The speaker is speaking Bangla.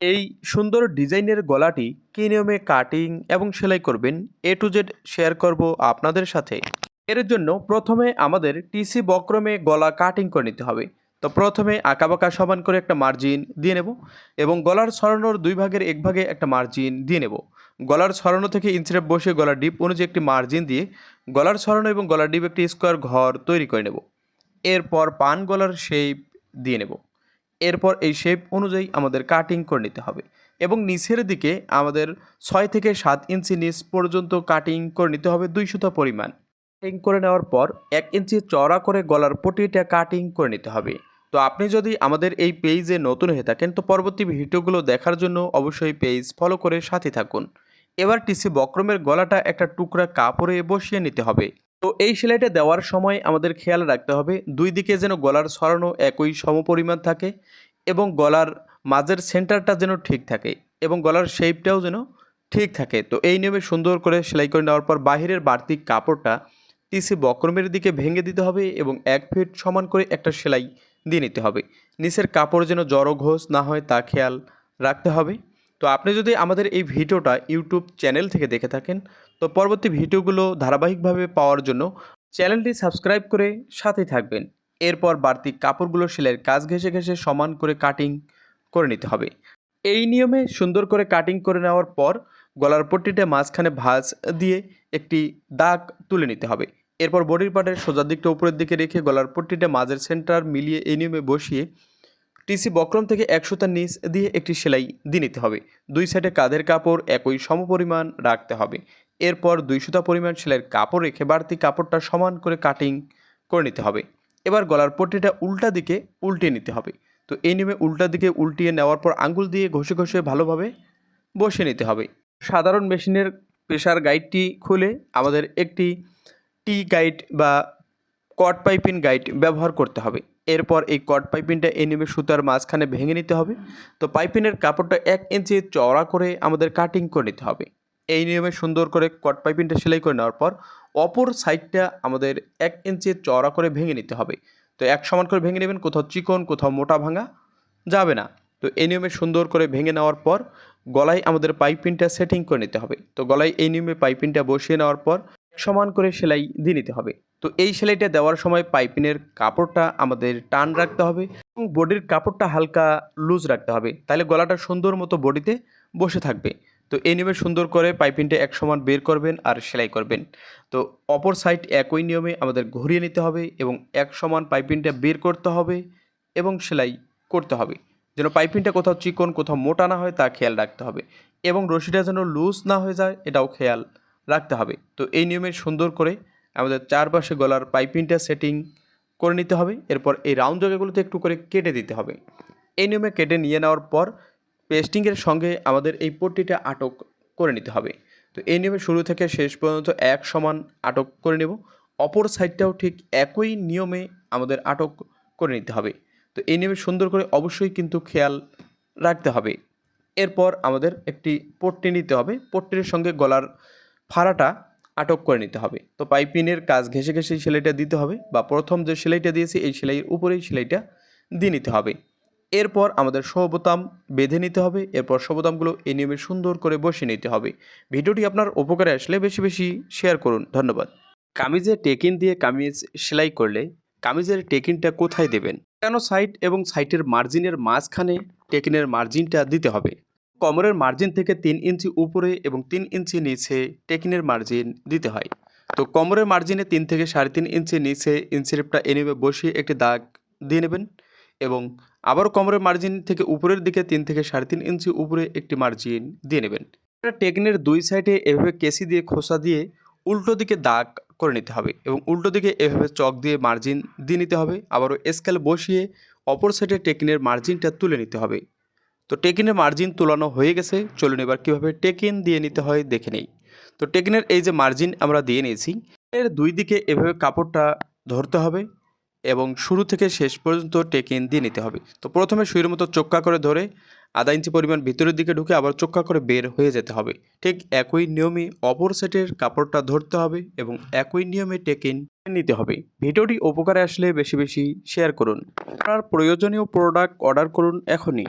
এই সুন্দর ডিজাইনের গলাটি কী নিয়মে কাটিং এবং সেলাই করবেন এ টু জেড শেয়ার করব আপনাদের সাথে। এর জন্য প্রথমে আমাদের টিসি বক্রমে গলা কাটিং করে নিতে হবে। তো প্রথমে আঁকাবাঁকা সমান করে একটা মার্জিন দিয়ে নেব এবং গলার সরানোর দুই ভাগের এক ভাগে একটা মার্জিন দিয়ে নেব। গলার সরানো থেকে ইনস্টেপ বসে গলার ডিপ অনুযায়ী একটি মার্জিন দিয়ে গলার সরানো এবং গলার ডিপ একটি স্কোয়ার ঘর তৈরি করে নেব। এরপর পান গলার শেপ দিয়ে নেব। এরপর এই শেপ অনুযায়ী আমাদের কাটিং করে নিতে হবে এবং নিচের দিকে আমাদের ছয় থেকে সাত ইঞ্চি নিচ পর্যন্ত কাটিং করে নিতে হবে দুই সুতা পরিমাণ। কাটিং করে নেওয়ার পর এক ইঞ্চি চড়া করে গলার পটিটা কাটিং করে নিতে হবে। তো আপনি যদি আমাদের এই পেজে নতুন হয়ে থাকেন, তো পরবর্তী ভিডিওগুলো দেখার জন্য অবশ্যই পেজ ফলো করে সাথে থাকুন। এবার টিসি বক্রমের গলাটা একটা টুকরা কাপড়ে বসিয়ে নিতে হবে। তো এই সেলাইটা দেওয়ার সময় আমাদের খেয়াল রাখতে হবে, দুই দিকে যেন গলার সরানো একই সমপরিমাণ থাকে এবং গলার মাঝের সেন্টারটা যেন ঠিক থাকে এবং গলার শেপটাও যেন ঠিক থাকে। তো এই নিয়মে সুন্দর করে সেলাই করে নেওয়ার পর বাহিরের বাড়তি কাপড়টা টিসি বক্রমের দিকে ভেঙে দিতে হবে এবং এক ফিট সমান করে একটা সেলাই দিয়ে নিতে হবে। নিচের কাপড় যেন জড়ো ঘোষ না হয় তা খেয়াল রাখতে হবে। তো আপনি যদি আমাদের এই ভিডিওটা ইউটিউব চ্যানেল থেকে দেখে থাকেন তো পরবর্তী ভিডিওগুলো ধারাবাহিকভাবে পাওয়ার জন্য চ্যানেলটি সাবস্ক্রাইব করে সাথে থাকবেন। এরপর বাড়তি কাপড়গুলো সেলাইয়ের কাজ ঘেঁষে ঘেঁষে সমান করে কাটিং করে নিতে হবে। এই নিয়মে সুন্দর করে কাটিং করে নেওয়ার পর গলার পট্টিটা মাঝখানে ভাঁজ দিয়ে একটি দাগ তুলে নিতে হবে। এরপর বডির পার্টের সোজা দিকটা উপরের দিকে রেখে গলার পট্টিটা মাঝের সেন্টার মিলিয়ে এই নিয়মে বসিয়ে টিসি বক্রম থেকে একশো তার নিচ দিয়ে একটি সেলাই দিয়ে নিতে হবে। দুই সাইডে কাঁধের কাপড় একই সমপরিমাণ রাখতে হবে। এরপর দুই সুতা পরিমাণ সেলাইয়ের কাপড় রেখে বাড়তি কাপড়টা সমান করে কাটিং করে নিতে হবে। এবার গলার পট্টিটা উল্টা দিকে উল্টিয়ে নিতে হবে। তো এই নিয়মে উল্টা দিকে উল্টিয়ে নেওয়ার পর আঙ্গুল দিয়ে ঘষে ঘষে ভালোভাবে বসে নিতে হবে। সাধারণ মেশিনের প্রেশার গাইডটি খুলে আমাদের একটি টি গাইড বা কট পাইপিং গাইড ব্যবহার করতে হবে। এরপর এই কট পাইপিনটা এই নিয়মে সুতার মাঝখানে ভেঙে নিতে হবে। তো পাইপিনের কাপড়টা এক ইঞ্চি চওড়া করে আমাদের কাটিং করে নিতে হবে। এই নিয়মে সুন্দর করে কট পাইপিংটা সেলাই করে নেওয়ার পর অপর সাইডটা আমাদের এক ইঞ্চি চওড়া করে ভেঙে নিতে হবে। তো এক সমান করে ভেঙে নেবেন, কোথাও চিকন, কোথাও মোটা ভাঙা যাবে না। তো এই নিয়মে সুন্দর করে ভেঙে নেওয়ার পর গলায় আমাদের পাইপিংটা সেটিং করে নিতে হবে। তো গলায় এই নিয়মে পাইপিংটা বসিয়ে নেওয়ার পর সমান করে সেলাই দিয়ে নিতে হবে। তো এই সেলাইটা দেওয়ার সময় পাইপিনের কাপড়টা আমাদের টান রাখতে হবে এবং বডির কাপড়টা হালকা লুজ রাখতে হবে। তাহলে গলাটা সুন্দর মতো বডিতে বসে থাকবে। তো এই নিয়মে সুন্দর করে পাইপিংটা এক সমান বের করবেন আর সেলাই করবেন। তো অপর সাইড একই নিয়মে আমাদের ঘুরিয়ে নিতে হবে এবং এক সমান পাইপিংটা বের করতে হবে এবং সেলাই করতে হবে। যেন পাইপিংটা কোথাও চিকন, কোথাও মোটা না হয় তা খেয়াল রাখতে হবে এবং রশিটা যেন লুজ না হয়ে যায় এটাও খেয়াল রাখতে হবে। তো এই নিয়মে সুন্দর করে আমাদের চারপাশে গলার পাইপিংটা সেটিং করে নিতে হবে। এরপর এই রাউন্ড জায়গাগুলোতে একটু করে কেটে দিতে হবে। এই নিয়মে কেটে নিয়ে নেওয়ার পর পেস্টিংয়ের সঙ্গে আমাদের এই পট্টিটা আটক করে নিতে হবে। তো এই নিয়মে শুরু থেকে শেষ পর্যন্ত এক সমান আটক করে নেব। অপর সাইডটাও ঠিক একই নিয়মে আমাদের আটক করে নিতে হবে। তো এই নিয়মে সুন্দর করে অবশ্যই কিন্তু খেয়াল রাখতে হবে। এরপর আমাদের একটি পট্টি নিতে হবে। পট্টির সঙ্গে গলার ফাড়াটা আটক করে নিতে হবে। তো পাইপিনের কাজ ঘেঁষে এই সেলাইটা দিতে হবে বা প্রথম যে সেলাইটা দিয়েছি, এই সেলাইয়ের উপরেই সেলাইটা দিয়ে নিতে হবে। এরপর আমাদের সহবোতাম বেঁধে নিতে হবে। এরপর সহবোতামগুলো এই নিয়মে সুন্দর করে বসিয়ে নিতে হবে। ভিডিওটি আপনার উপকারে আসলে বেশি বেশি শেয়ার করুন। ধন্যবাদ। কামিজে টেকিন দিয়ে কামিজ সেলাই করলে কামিজের টেকিনটা কোথায় দেবেন? কেন সাইড এবং সাইটের মার্জিনের মাঝখানে টেকিনের মার্জিনটা দিতে হবে। কোমরের মার্জিন থেকে তিন ইঞ্চি উপরে এবং তিন ইঞ্চি নিচে টেকিনের মার্জিন দিতে হয়। তো কোমরের মার্জিনে তিন থেকে সাড়ে তিন ইঞ্চি নিচে ইঞ্চিরেপটা এনে বসিয়ে একটি দাগ দিয়ে নেবেন এবং আবার কোমরের মার্জিন থেকে উপরের দিকে তিন থেকে সাড়ে তিন ইঞ্চি উপরে একটি মার্জিন দিয়ে নেবেন। এটা টেকিনের দুই সাইডে এভাবে কেসি দিয়ে, খোসা দিয়ে উল্টো দিকে দাগ করে নিতে হবে এবং উল্টো দিকে এভাবে চক দিয়ে মার্জিন দিয়ে নিতে হবে। আবারও স্কেল বসিয়ে অপর সাইডে টেকিনের মার্জিনটা তুলে নিতে হবে। তো টেকিনের মার্জিন তোলানো হয়ে গেছে। চলুন এবার কীভাবে টেকিন দিয়ে নিতে হয় দেখে নেই। তো টেকিনের এই যে মার্জিন আমরা দিয়ে নিয়েছি, এর দুই দিকে এভাবে কাপড়টা ধরতে হবে। এবং শুরু থেকে শেষ পর্যন্ত টেকিন দিয়ে নিতে হবে। তো প্রথমে সুইয়ের মতো চোক্কা করে ধরে আধা ইঞ্চি পরিমাণ ভিতরের দিকে ঢুকে আবার চোক্কা করে বের হয়ে যেতে হবে। ঠিক একই নিয়মে অপর সেটের কাপড়টা ধরতে হবে এবং একই নিয়মে টেকিন নিতে হবে। ভিডিওটি উপকারে আসলে বেশি বেশি শেয়ার করুন। আপনার প্রয়োজনীয় প্রোডাক্ট অর্ডার করুন এখনই।